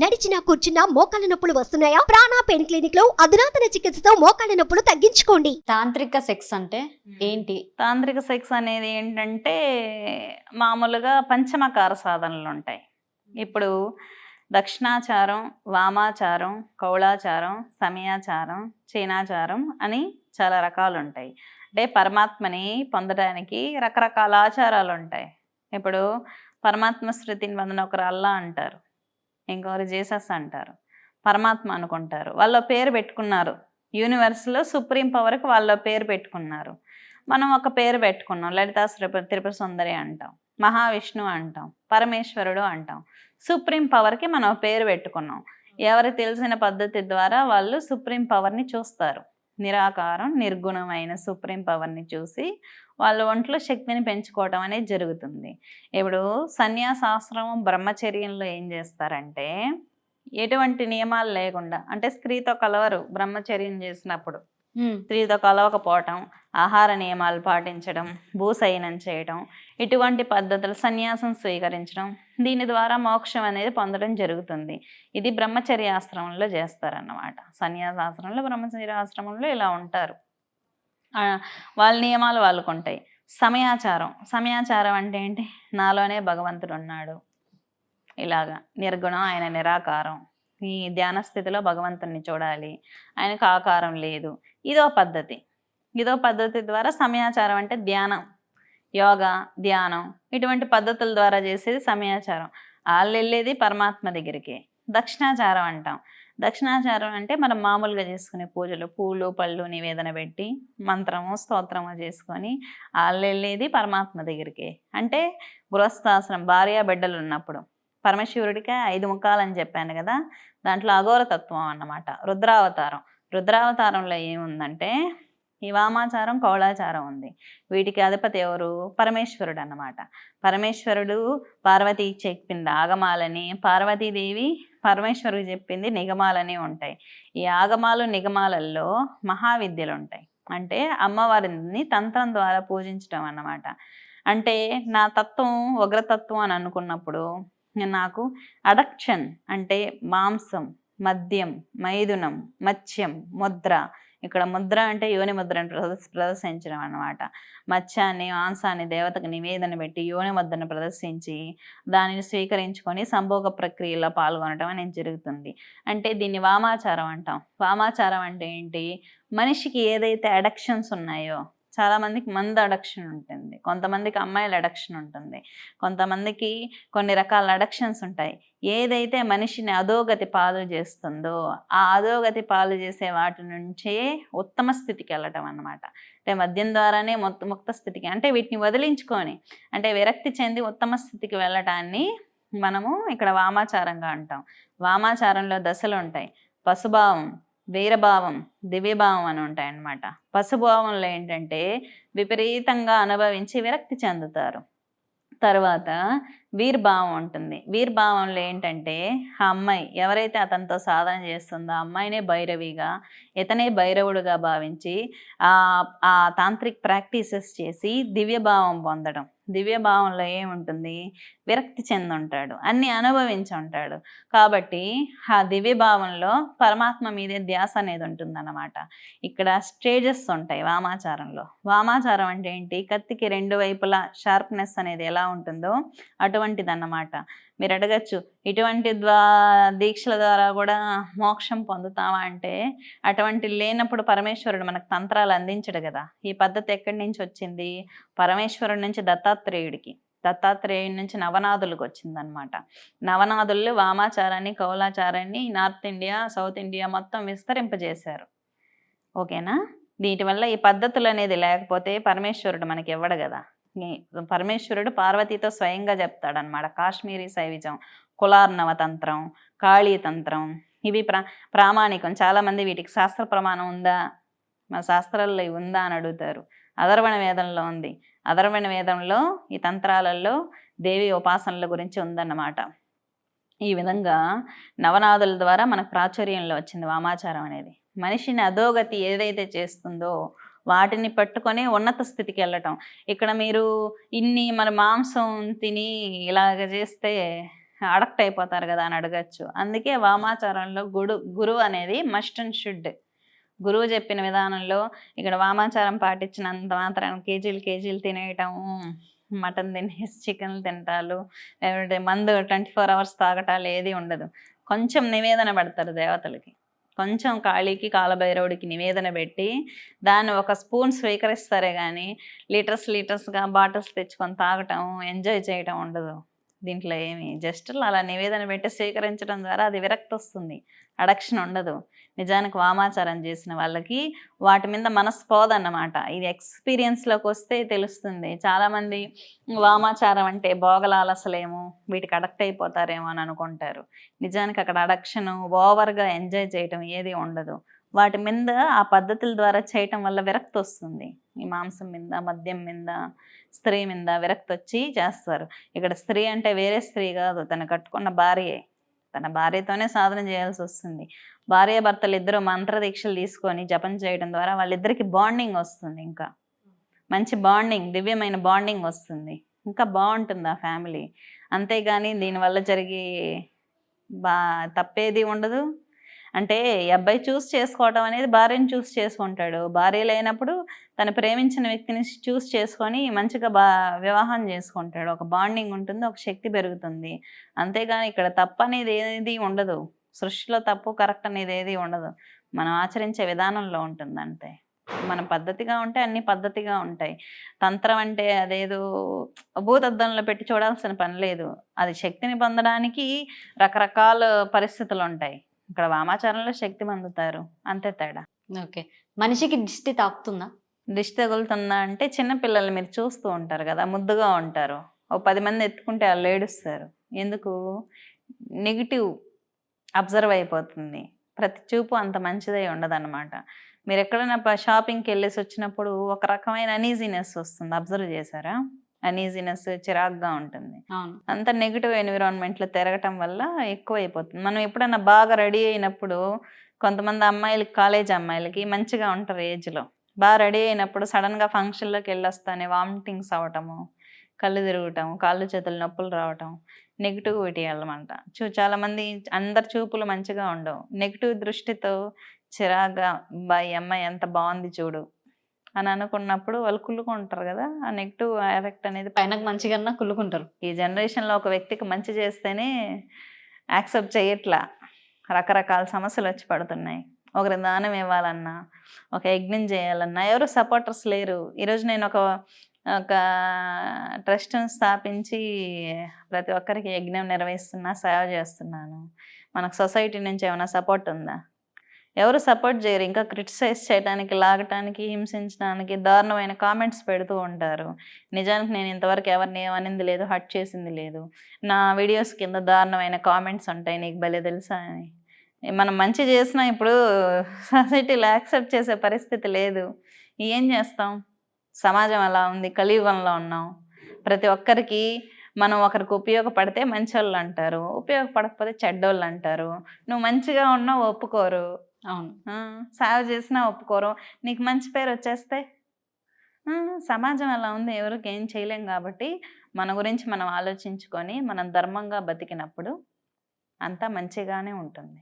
నడిచినా కూర్చున్నా మోకాళ్ళ నొప్పులు వస్తున్నాయా? ప్రాణా పెయిన్ క్లినిక్లో అధునాతన చికిత్సతో మోకాళ్ళ నొప్పులు తగ్గించుకోండి. తాంత్రిక సెక్స్ అంటే ఏంటి? తాంత్రిక సెక్స్ అనేది ఏంటంటే మామూలుగా పంచమకార సాధనలు ఉంటాయి. ఇప్పుడు దక్షిణాచారం వామాచారం కౌళాచారం సమయాచారం చీనాచారం అని చాలా రకాలు ఉంటాయి. అంటే పరమాత్మని పొందడానికి రకరకాల ఆచారాలు ఉంటాయి. ఇప్పుడు పరమాత్మ శృతిని వందన ఒకరు అల్లా అంటారు. ఇంకొకరు జీసస్ అంటారు. పరమాత్మ అనుకుంటారు. వాళ్ళ పేరు పెట్టుకున్నారు. యూనివర్స్లో సుప్రీం పవర్కి వాళ్ళ పేరు పెట్టుకున్నారు. మనం ఒక పేరు పెట్టుకున్నాం. లలితా త్రిపుర సుందరి అంటాం. మహావిష్ణు అంటాం. పరమేశ్వరుడు అంటాం. సుప్రీం పవర్కి మనం పేరు పెట్టుకున్నాం. ఎవరికి తెలిసిన పద్ధతి ద్వారా వాళ్ళు సుప్రీం పవర్ని చూస్తారు. నిరాకారం నిర్గుణమైన సుప్రీం పవర్ని చూసి వాళ్ళ ఒంట్లో శక్తిని పెంచుకోవటం అనేది జరుగుతుంది. ఇప్పుడు సన్యాసాశ్రమం బ్రహ్మచర్యంలో ఏం చేస్తారంటే ఎటువంటి నియమాలు లేకుండా అంటే స్త్రీతో కలవరు బ్రహ్మచర్యం చేసినప్పుడు. స్త్రీతో కలవకపోవటం ఆహార నియమాలు పాటించడం భూసయనం చేయడం ఇటువంటి పద్ధతులు సన్యాసం స్వీకరించడం దీని ద్వారా మోక్షం అనేది పొందడం జరుగుతుంది. ఇది బ్రహ్మచర్యాశ్రమంలో చేస్తారన్నమాట. సన్యాసాశ్రమంలో బ్రహ్మచర్యాశ్రమంలో ఇలా ఉంటారు. వాళ్ళ నియమాలు వాళ్ళకు ఉంటాయి. సమయాచారం. సమయాచారం అంటే ఏంటి? నాలోనే భగవంతుడు ఉన్నాడు. ఇలాగా నిర్గుణం ఆయన నిరాకారం. ఈ ధ్యాన స్థితిలో భగవంతుణ్ణి చూడాలి. ఆయనకు ఆకారం లేదు. ఇదో పద్ధతి. ఇదో పద్ధతి ద్వారా సమయాచారం అంటే ధ్యానం యోగా ధ్యానం ఇటువంటి పద్ధతుల ద్వారా చేసేది సమయాచారం. వాళ్ళు వెళ్ళేది పరమాత్మ దగ్గరికి. దక్షిణాచారం అంటాం. దక్షిణాచారం అంటే మనం మామూలుగా చేసుకునే పూజలు పూలు పళ్ళు నివేదన పెట్టి మంత్రము స్తోత్రము చేసుకొని వాళ్ళు వెళ్ళేది పరమాత్మ దగ్గరికి. అంటే గృహస్థాసనం భార్య బిడ్డలు ఉన్నప్పుడు. పరమశివుడికి ఐదు ముఖాలని చెప్పాను కదా దాంట్లో అఘోరతత్వం అన్నమాట రుద్రావతారం. రుద్రావతారంలో ఏముందంటే ఈ వామాచారం కౌళాచారం ఉంది. వీటికి అధిపతి ఎవరు? పరమేశ్వరుడు అన్నమాట పరమేశ్వరుడు పార్వతి చెప్పింది ఆగమాలని పార్వతీదేవి పరమేశ్వరుడు చెప్పింది నిగమాలని ఉంటాయి. ఈ ఆగమాలు నిగమాలలో మహావిద్యలు ఉంటాయి అంటే అమ్మవారిని తంత్రం ద్వారా పూజించడం అన్నమాట. అంటే నా తత్వం ఉగ్రతత్వం అని అనుకున్నప్పుడు నాకు అడక్షన్ అంటే మాంసం మద్యం మైథునం మత్స్యం ముద్ర ఇక్కడ ముద్ర అంటే యోని ముద్రను ప్రదర్శించడం అన్నమాట. మత్స్యాన్ని మాంసాన్ని దేవతకు నివేదన పెట్టి యోని ముద్రను ప్రదర్శించి దానిని స్వీకరించుకొని సంభోగ ప్రక్రియలో పాల్గొనడం అనేది జరుగుతుంది. అంటే దీన్ని వామాచారం అంటాం. వామాచారం అంటే ఏంటి? మనిషికి ఏదైతే అడక్షన్స్ ఉన్నాయో చాలామందికి మంద అడక్షన్ ఉంటుంది. కొంతమందికి అమ్మాయిల అడక్షన్ ఉంటుంది. కొంతమందికి కొన్ని రకాల అడక్షన్స్ ఉంటాయి. ఏదైతే మనిషిని అధోగతి పాలు చేస్తుందో ఆ అధోగతి పాలు చేసే వాటి నుంచే ఉత్తమ స్థితికి వెళ్ళటం అన్నమాట. అంటే మద్యం ద్వారానే మొత్త ముక్త స్థితికి అంటే వీటిని వదిలించుకొని అంటే విరక్తి చెంది ఉత్తమ స్థితికి వెళ్ళటాన్ని మనము ఇక్కడ వామాచారంగా అంటాం. వామాచారంలో దశలు ఉంటాయి. పశుభావం వీరభావం దివ్యభావం అని ఉంటాయి అన్నమాట పశుభావంలో ఏంటంటే విపరీతంగా అనుభవించి విరక్తి చెందుతారు. తర్వాత వీర్భావం ఉంటుంది. వీర్భావంలో ఏంటంటే ఆ అమ్మాయి ఎవరైతే అతనితో సాధన చేస్తుందో ఆ అమ్మాయినే భైరవిగా ఇతనే భైరవుడుగా భావించి ఆ ఆ తాంత్రిక్ ప్రాక్టీసెస్ చేసి దివ్యభావం పొందడం. దివ్యభావంలో ఏముంటుంది? విరక్తి చెంది ఉంటాడు అన్ని అనుభవించి ఉంటాడు. కాబట్టి ఆ దివ్యభావంలో పరమాత్మ మీదే ధ్యాస అనేది ఉంటుందన్నమాట. ఇక్కడ స్టేజెస్ ఉంటాయి వామాచారంలో. వామాచారం అంటే ఏంటి? కత్తికి రెండు వైపులా షార్ప్నెస్ అనేది ఎలా ఉంటుందో అటు అన్నమాట మీరు అడగచ్చు ఇటువంటి ద్వా దీక్షల ద్వారా కూడా మోక్షం పొందుతావా? అంటే అటువంటి లేనప్పుడు పరమేశ్వరుడు మనకు తంత్రాలు అందించడు కదా. ఈ పద్ధతి ఎక్కడి నుంచి వచ్చింది? పరమేశ్వరుడి నుంచి దత్తాత్రేయుడికి. దత్తాత్రేయుడి నుంచి నవనాథులకు వచ్చిందనమాట నవనాథులు వామాచారాన్ని కౌలాచారాన్ని నార్త్ ఇండియా సౌత్ ఇండియా మొత్తం విస్తరింపజేశారు. ఓకేనా? వీటి వల్ల ఈ పద్ధతులు అనేది లేకపోతే పరమేశ్వరుడు మనకి ఇవ్వడు కదా. పరమేశ్వరుడు పార్వతితో స్వయంగా చెప్తాడనమాట కాశ్మీరీ శైవిజం కులార్ణవ తంత్రం కాళీ తంత్రం ఇవి ప్రా ప్రామాణికం. చాలామంది వీటికి శాస్త్ర ప్రమాణం ఉందా? మా శాస్త్రాల్లో ఇవి ఉందా అని అడుగుతారు. అధర్వణ వేదంలో ఉంది. అధర్వణ వేదంలో ఈ తంత్రాలలో దేవి ఉపాసనల గురించి ఉందన్నమాట. ఈ విధంగా నవనాథుల ద్వారా మనకు ప్రాచుర్యంలో వచ్చింది వామాచారం అనేది. మనిషిని అధోగతి ఏదైతే చేస్తుందో వాటిని పట్టుకొని ఉన్నత స్థితికి వెళ్ళటం. ఇక్కడ మీరు ఇన్ని మన మాంసం తిని ఇలాగ చేస్తే అడక్ట్ అయిపోతారు కదా అని అడగచ్చు. అందుకే వామాచారంలో గుడు గురువు అనేది మస్ట్ అండ్ షుడ్ గురువు చెప్పిన విధానంలో ఇక్కడ వామాచారం పాటించినంత మాత్రం కేజీలు కేజీలు తినేయటం మటన్ తినేసి చికెన్ తింటాలు లేదంటే మందు ట్వంటీ ఫోర్ అవర్స్ తాగటాలు ఏది ఉండదు. కొంచెం నివేదన పడతారు దేవతలకి. కొంచెం కాళీకి కాలభైరవుడికి నివేదన పెట్టి దాన్ని ఒక స్పూన్ స్వీకరిస్తారే కానీ లీటర్స్ లీటర్స్గా బాటిల్స్ తెచ్చుకొని తాగటం ఎంజాయ్ చేయటం ఉండదు. దీంట్లో ఏమి? జస్ట్ అలా నివేదన పెట్టి స్వీకరించడం ద్వారా అది విరక్తి వస్తుంది. అడక్షన్ ఉండదు. నిజానికి వామాచారం చేసిన వాళ్ళకి వాటి మీద మనస్పోదు అన్నమాట. ఇది ఎక్స్పీరియన్స్లోకి వస్తే తెలుస్తుంది. చాలామంది వామాచారం అంటే భోగలాలసలేమో వీటికి అడక్ట్ అయిపోతారేమో అని అనుకుంటారు. నిజానికి అక్కడ అడక్షన్ ఓవర్గా ఎంజాయ్ చేయటం ఏది ఉండదు. వాటి మీద ఆ పద్ధతుల ద్వారా చేయటం వల్ల విరక్తి వస్తుంది. ఈ మాంసం మీద మద్యం మీద స్త్రీ మీద విరక్తి వచ్చి చేస్తారు. ఇక్కడ స్త్రీ అంటే వేరే స్త్రీ కాదు తను కట్టుకున్న భార్యే. తన భార్యతోనే సాధన చేయాల్సి వస్తుంది. భార్య భర్తలు ఇద్దరు మంత్ర దీక్షలు తీసుకొని జపం చేయడం ద్వారా వాళ్ళిద్దరికి బాండింగ్ వస్తుంది ఇంకా. మంచి బాండింగ్ దివ్యమైన బాండింగ్ వస్తుంది. ఇంకా బాగుంటుంది ఆ ఫ్యామిలీ. అంతేగాని దీనివల్ల జరిగే బా తప్పేది ఉండదు. అంటే ఈ అబ్బాయి చూస్ చేసుకోవడం అనేది భార్యను చూస్ చేసుకుంటాడు. భార్య లేనప్పుడు తను ప్రేమించిన వ్యక్తిని చూస్ చేసుకొని మంచిగా బా వివాహం చేసుకుంటాడు. ఒక బాండింగ్ ఉంటుంది ఒక శక్తి పెరుగుతుంది. అంతేగాని ఇక్కడ తప్పు అనేది ఏది ఉండదు. సృష్టిలో తప్పు కరెక్ట్ అనేది ఏది ఉండదు. మనం ఆచరించే విధానంలో ఉంటుంది అంతే. మన పద్ధతిగా ఉంటే అన్ని పద్ధతిగా ఉంటాయి. తంత్రం అంటే అదేదో భూతద్దంలో పెట్టి చూడాల్సిన పని లేదు. అది శక్తిని పొందడానికి రకరకాల పరిస్థితులు ఉంటాయి. ఇక్కడ వామాచారంలో శక్తి పొందుతారు. అంతే తేడా. ఓకే. మనిషికి దిష్టి తాకుతుందా? దిష్టి తగులుతుందా అంటే చిన్న పిల్లలు మీరు చూస్తూ ఉంటారు కదా ముద్దుగా ఉంటారు. ఓ పది మంది ఎత్తుకుంటే వాళ్ళు ఏడుస్తారు. ఎందుకు? నెగిటివ్ అబ్జర్వ్ అయిపోతుంది. ప్రతి చూపు అంత మంచిదై ఉండదన్నమాట. మీరు ఎక్కడైనా షాపింగ్కి వెళ్ళేసి వచ్చినప్పుడు ఒక రకమైన అనీజీనెస్ వస్తుంది. అబ్జర్వ్ చేశారా? అనీజీనెస్ చిరాగ్గా ఉంటుంది. అంత నెగిటివ్ ఎన్విరాన్మెంట్లో తిరగటం వల్ల ఎక్కువ అయిపోతుంది మనం ఎప్పుడైనా బాగా రెడీ అయినప్పుడు కొంతమంది అమ్మాయిలకి కాలేజ్ అమ్మాయిలకి మంచిగా ఉంటారు ఏజ్లో. బాగా రెడీ అయినప్పుడు సడన్గా ఫంక్షన్లోకి వెళ్ళొస్తానే వామిటింగ్స్ అవ్వటము కళ్ళు తిరగటం కాళ్ళు చేతులు నొప్పులు రావటం నెగిటివిటీ వెళ్ళమంట చూ చాలామంది అందరి చూపులు మంచిగా ఉండవు. నెగిటివ్ దృష్టితో చిరాగ్గా బా ఈ అమ్మాయి ఎంత బాగుంది చూడు అని అనుకున్నప్పుడు వాళ్ళు కుళ్ళుకుంటారు కదా ఆ నెగిటివ్ ఎఫెక్ట్ అనేది పైన మంచిగా కుళ్ళుకుంటారు. ఈ జనరేషన్లో ఒక వ్యక్తికి మంచి చేస్తేనే యాక్సెప్ట్ చేయట్లా. రకరకాల సమస్యలు వచ్చి పడుతున్నాయి. ఒకరి దానం ఇవ్వాలన్నా ఒక యజ్ఞం చేయాలన్నా ఎవరు సపోర్టర్స్ లేరు. ఈరోజు నేను ఒక ఒక ట్రస్ట్ని స్థాపించి ప్రతి ఒక్కరికి యజ్ఞం నిర్వహిస్తున్నా సేవ చేస్తున్నాను. మనకు సొసైటీ నుంచి ఏమైనా సపోర్ట్ ఉందా? ఎవరు సపోర్ట్ చేయరు. ఇంకా క్రిటిసైజ్ చేయడానికి లాగటానికి హింసించడానికి దారుణమైన కామెంట్స్ పెడుతూ ఉంటారు. నిజానికి నేను ఇంతవరకు ఎవరిని ఏమనింది లేదు హట్ చేసింది లేదు. నా వీడియోస్ కింద దారుణమైన కామెంట్స్ ఉంటాయి నీకు భలే తెలుసా అని. మనం మంచి చేసినా ఇప్పుడు సొసైటీలో యాక్సెప్ట్ చేసే పరిస్థితి లేదు. ఏం చేస్తాం? సమాజం అలా ఉంది కలియుగంలో ఉన్నాం. ప్రతి ఒక్కరికి మనం ఒకరికి ఉపయోగపడితే మంచోళ్ళు అంటారు. ఉపయోగపడకపోతే చెడ్డోళ్ళు అంటారు. నువ్వు మంచిగా ఉన్నావు ఒప్పుకోరు. అవును. సాగు సేవ చేసినా ఒప్పుకోరు. నీకు మంచి పేరు వచ్చేస్తే? సమాజం అలా ఉంది. ఎవరికి ఏం చేయలేం కాబట్టి మన గురించి మనం ఆలోచించుకొని మనం ధర్మంగా బతికినప్పుడు అంతా మంచిగానే ఉంటుంది.